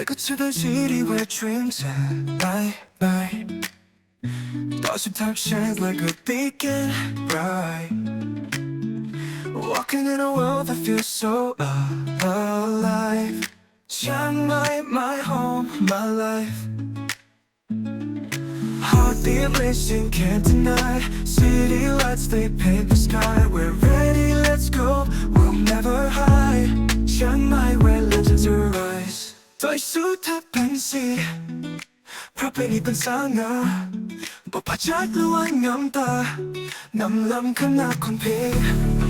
Take her to the city where dreams Night, night Thoughts of time shine like a beacon bright Walking in a world that feels so alive. Chiang Mai, my home, my life. Heartbeat racing, can't deny. City lights, they paint the sky To'y pensi Propelitan sana Papachat luwan ngam ta Namlam ka na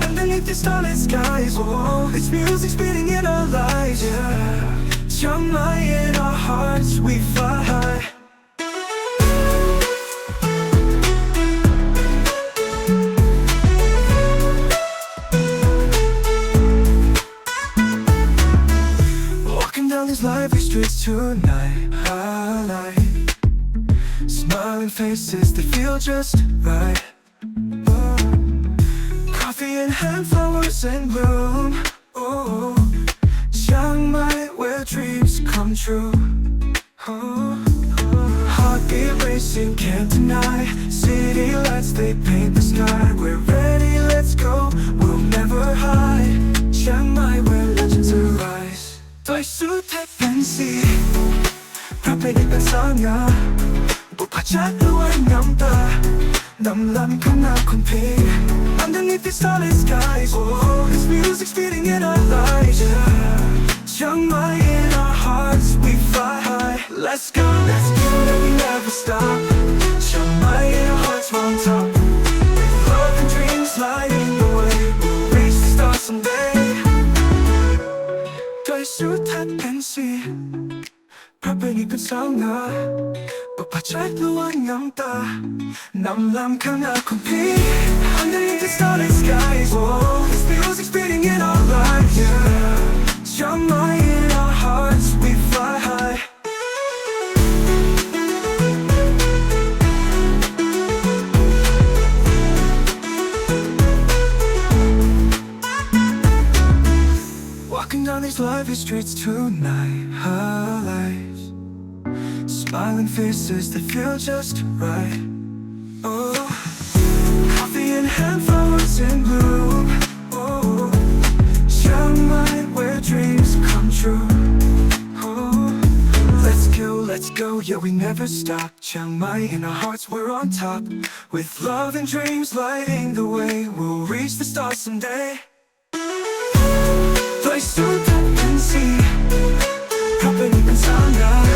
Underneath the starlit skies. Whoa, it's music spinning in our lives Yeah, Chiang in our hearts We fly high. Tonight, highlight Smiling faces that feel just right. Oh, coffee in hand, flowers in bloom. Oh, Chiang where dreams come true. Oh. heartbeat racing, can't deny. City lights, they paint the sky. We're lasagna 부파찬 우한 남다. 남람 강나 콘피. Underneath the starlit skies oh, This music's feeding in our lives yeah. Young my in our hearts we fly high. Let's go, let's go, and we never stop. Chiang my in our hearts on top. With love and dreams sliding away We'll reach the stars someday. 걸수 탓 펜시 Underneath the starlit skies Whoa, the music's beating in our lives Yeah, Jamai in our hearts We fly high. Walking down these lively streets tonight huh? Smiling faces that feel just right. Oh Coffee and hand, flowers in bloom. Oh Chiang Mai where dreams come true? Oh Let's go, let's go, yeah we never stop. Chiang Mai in our hearts we're on top. With love and dreams lighting the way We'll reach the stars someday. Place to the sea Propping up.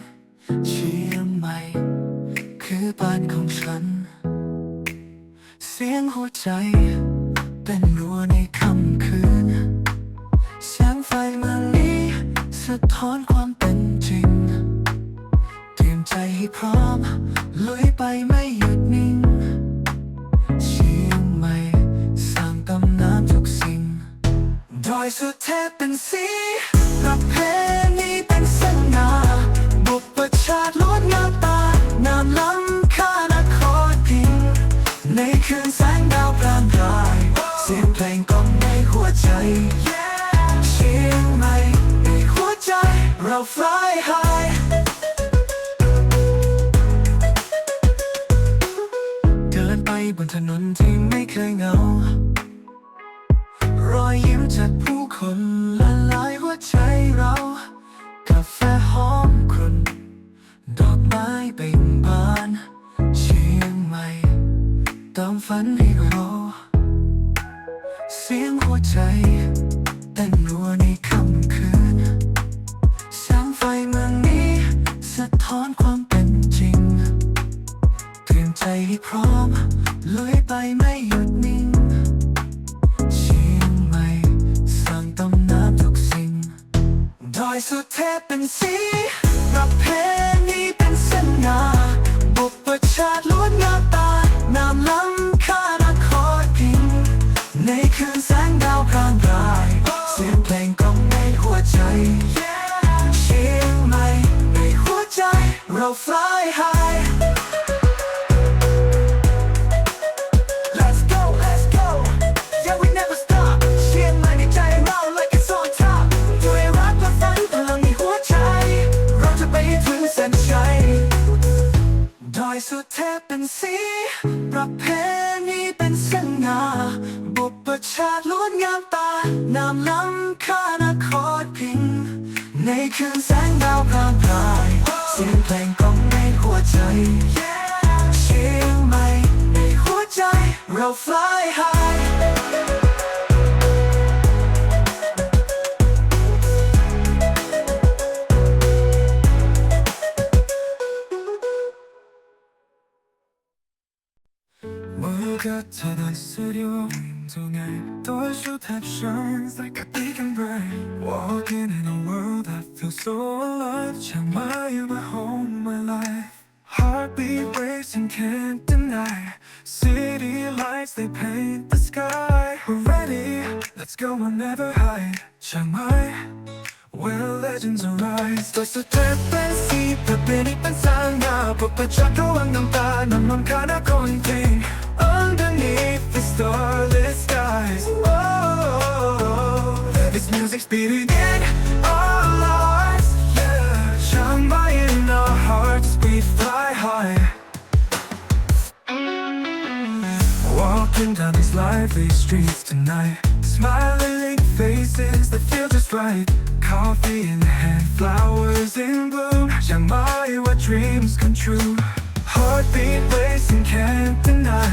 เชียงใหม่ คือบ้านของฉัน เสียงหัวใจเต้นรั้วในค่ำคืน แสงไฟเมืองนี้ สะท้อนความเป็นจริง เตรียมใจให้พร้อม ลุยไปไม่หยุดนิ่ง เชียงใหม่ สร้างตำนานทุกสิ่ง ดอยสุเทพเป็นสีประเพ เสียงเพลงกล่อมในหัวใจ เชียงใหม่ในหัวใจ เรา fly high เดินไปบนถนนที่ไม่เคยเหงา รอยยิ้มจากผู้คนละลายหัวใจเรา กาแฟหอมกรุ่นดอกไม้เบ่งบาน เชียงใหม่ตามฝันให้เรา 在。 ส้นชัยดอยสุเทพเป็นสีประเพณีเป็นเส้นงาบุปชาติล้วนงามตานามล้ำค่านครพิง ในคืนแสงดาวพรางพรายเสียงเพลงกล่อมในหัวใจเชียงใหม่ในหัวใจเรา fly high city tonight Thought you'd shines like a beacon bright. Walking in a world I feel so alive Chiang you my home, my life Heartbeat racing, can't deny. City lights, they paint the sky. We're ready, let's go, we'll never hide. Chiang Mai, where legends arise. 또 스텝은 시, 바삐니 빤상아 부패 자꾸 왕 넘다 넌 멈가나 고인팅 Underneath starlit skies. Oh, This music's beating in our lives. Yeah, Chiang Mai in our hearts we fly high. Walking down these lively streets tonight. Smiling faces that feel just right. Coffee in hand, flowers in bloom. Chiang Mai, where dreams come true. Heartbeat racing, can't deny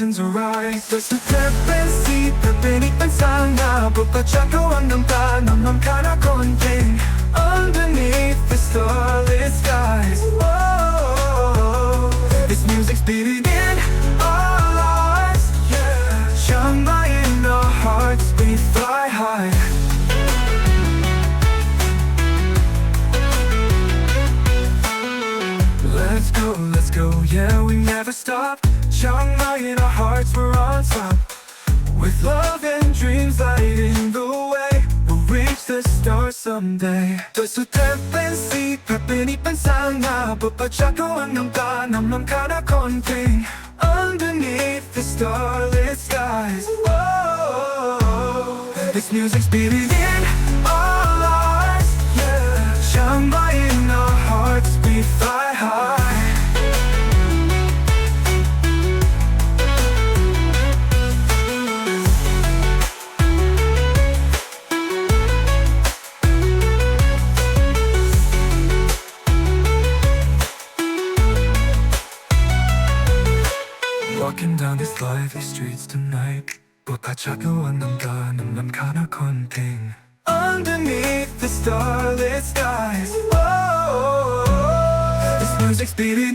seasons arise Basta depresi, papinig pansanga Bukatsak ko ang damta, namnam ka na konting Underneath the starlit skies. Whoa, This music's beating someday. Dois o tempo em Underneath the starlit skies. Whoa, This music's beating in our lives yeah. Shine in our hearts We fly high. streets tonight. Pagkachagawan ng ganang ng kana konting Underneath the starlit skies. Oh, oh, oh, oh, This music's beating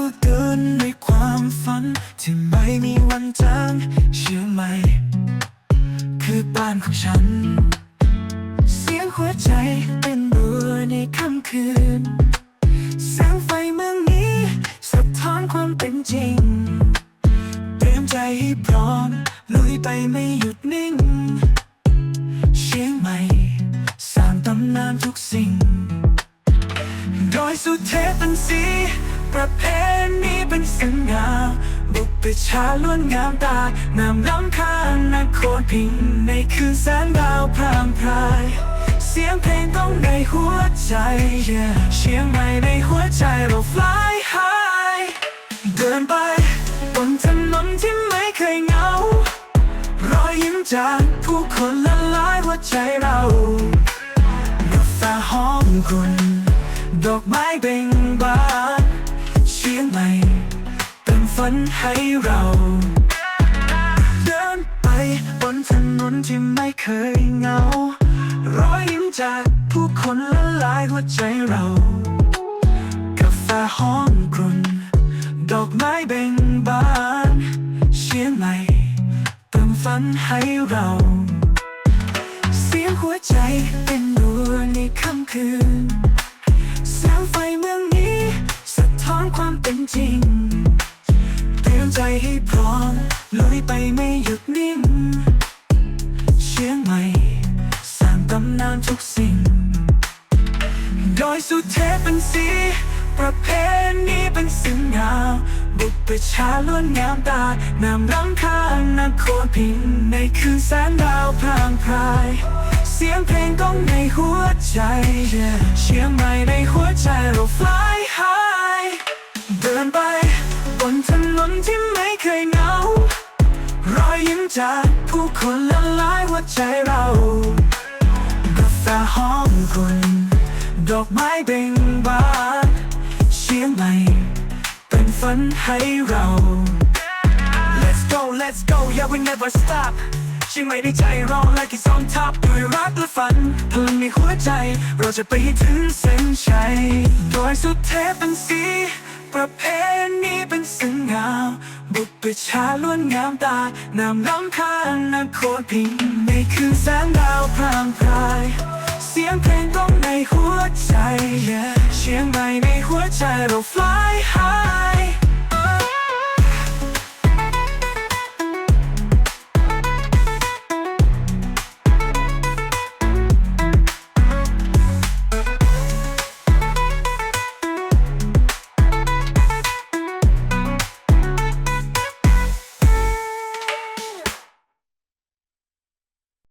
เทพแสนงดงาเดินในความฝัน ที่ไม่มีวันจางเชื่อไหม คือบ้านของฉัน เสียงหัวใจเป็นบัวในค่ำคืน แสงไฟเมืองนี้สะท้อนความเป็นจริง เตรียมใจให้พร้อม ลุยไปไม่หยุดนิ่ง เชียงใหม่สร้างตำนานทุกสิ่งดอยสุเทพ เพณีเป็นสง่าบุกปิชาล้วนงามตานำล้ำค่านักโคตรพิง ในคืนแสงดาวพรางพราย เสียงเพลงต้องในหัวใจ yeah เชียงใหม่ในหัวใจเรา fly high เดินไปบนถนนที่ไม่เคยเหงารอยยิ้มจากผู้คนละลายหัวใจเรากาแฟหอมกุ่นดอกไม้เบ่งบาน นฝันให้เรา เดินไปบนถนนที่ไม่เคยเหงา รอยยิ้มจากผู้คนละลายหัวใจเรา กาแฟหอมกลุ่น ดอกไม้เบ่งบาน เชียงใหม่เติมฝันให้เรา เสียงหัวใจเป็นดวงในค่ำคืนแสงไฟเมืองนี้ สะท้อนความเป็นจริง ใจให้พร้อมลุยไปไม่หยุดนิ่ง เชียงใหม่สร้างตำนานทุกสิ่งดอยสุเทพเป็นสี ประเพณีเป็นสิ่งงามบุกไปชาล้วนงามตานำรังคานักโคพิง ในคืนแสนดาวพรางพราย เสียงเพลงก้องในหัวใจ yeah ที่ไม่เคยเหงารอยยิ้มจากผู้คนละลายหัวใจเรากาแฟหอมกลุ่นดอกไม้เบ่งบานเชียงใหม่เป็นฝันให้เรา Let's go Let's go yeah we never stop เชียงใหม่ในใจเรา like it's on top ด้วยรักและฝันพลังในหัวใจ เราจะไปให้ถึงเส้นชัยโดยสุดเทพเป็นสี ประเพณีเป็นสิ่งงาบุกไปชาล้วนงามตานำล้ำค่านักโคตรพิงในคืนแสงดาวพรางพราย เสียงเพลงต้องในหัวใจ yeah เชียงใหม่ในหัวใจเรา fly